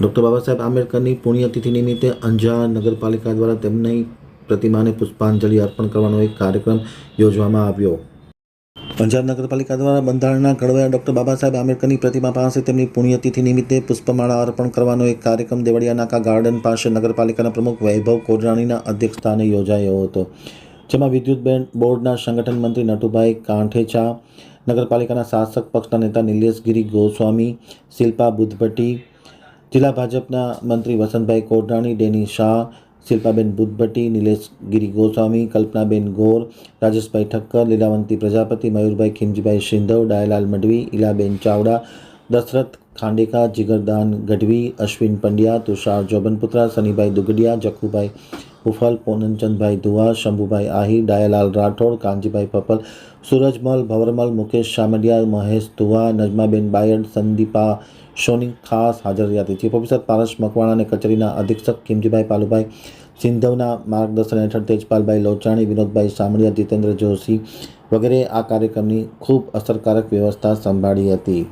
Doctor Baba Saheb આંબેડકરની પુણ્યતિથિ નિમિત્તે અંજાર નગરપાલિકા દ્વારા તેમની પ્રતિમાને પુષ્પાંજલિ અર્પણ કરવાનો એક કાર્યક્રમ યોજવામાં આવ્યો. અંજાર નગરપાલિકા દ્વારા બંધારણના ઘડવૈયા ડૉક્ટર બાબા સાહેબ આંબેડકરની પ્રતિમા પાસે તેમની પુણ્યતિથિ નિમિત્તે પુષ્પમાળા અર્પણ કરવાનો એક કાર્યક્રમ દેવળિયા નાકા ગાર્ડન પાસે નગરપાલિકાના પ્રમુખ વૈભવ કોડરાણીના અધ્યક્ષસ્થાને યોજાયો હતો. જેમાં વિદ્યુત બોર્ડના સંગઠન મંત્રી નટુભાઈ કાંઠેચા, નગરપાલિકાના શાસક પક્ષના નેતા નિલેશગીરી ગોસ્વામી, શિલ્પા બુદ્ધભટ્ટી જિલ્લા ભાજપના મંત્રી વસંતભાઈ કોડરાણી ડેની શાહ, શિલ્પાબેન બુદ્ધભટ્ટી નિલેશગીરી ગોસ્વામી, કલ્પનાબેન ગોર, રાજેશભાઈ ઠક્કર, લીલાવંતી પ્રજાપતિ, મયુરભાઈ ખીમજીભાઈ સિંધવ ડાયલાલ મડવી ઇલાબેન ચાવડા, દશરથ ખાંડેકા જીગરદાન ગઢવી, અશ્વિન પંડ્યા, તુષાર જોબનપુત્રા સનીભાઈ દુગડિયા, જખુભાઈ હુફલ પૂનમચંદભાઈ ધુવા શંભુભાઈ આહિર ડાયાલાલ રાઠોડ, કાનજીભાઈ પપલ, સૂરજમલ, ભવરમલ, મુકેશ શામડિયા મહેશ ધુવા નજમાબેન બાયડ, સંદીપા સોની ખાસ હાજર રહ્યા હતી ચીફ ઓફિસર પારસ મકવાણા અને કચેરીના અધિક્ષક કિમજીભાઈ પાલુભાઈ, સિંધવના માર્ગદર્શન હેઠળ તેજપાલભાઈ લોચાણી, વિનોદભાઈ સામડિયા, જીતેન્દ્ર જોશી વગેરે આ કાર્યક્રમની ખૂબ અસરકારક વ્યવસ્થા સંભાળી હતી.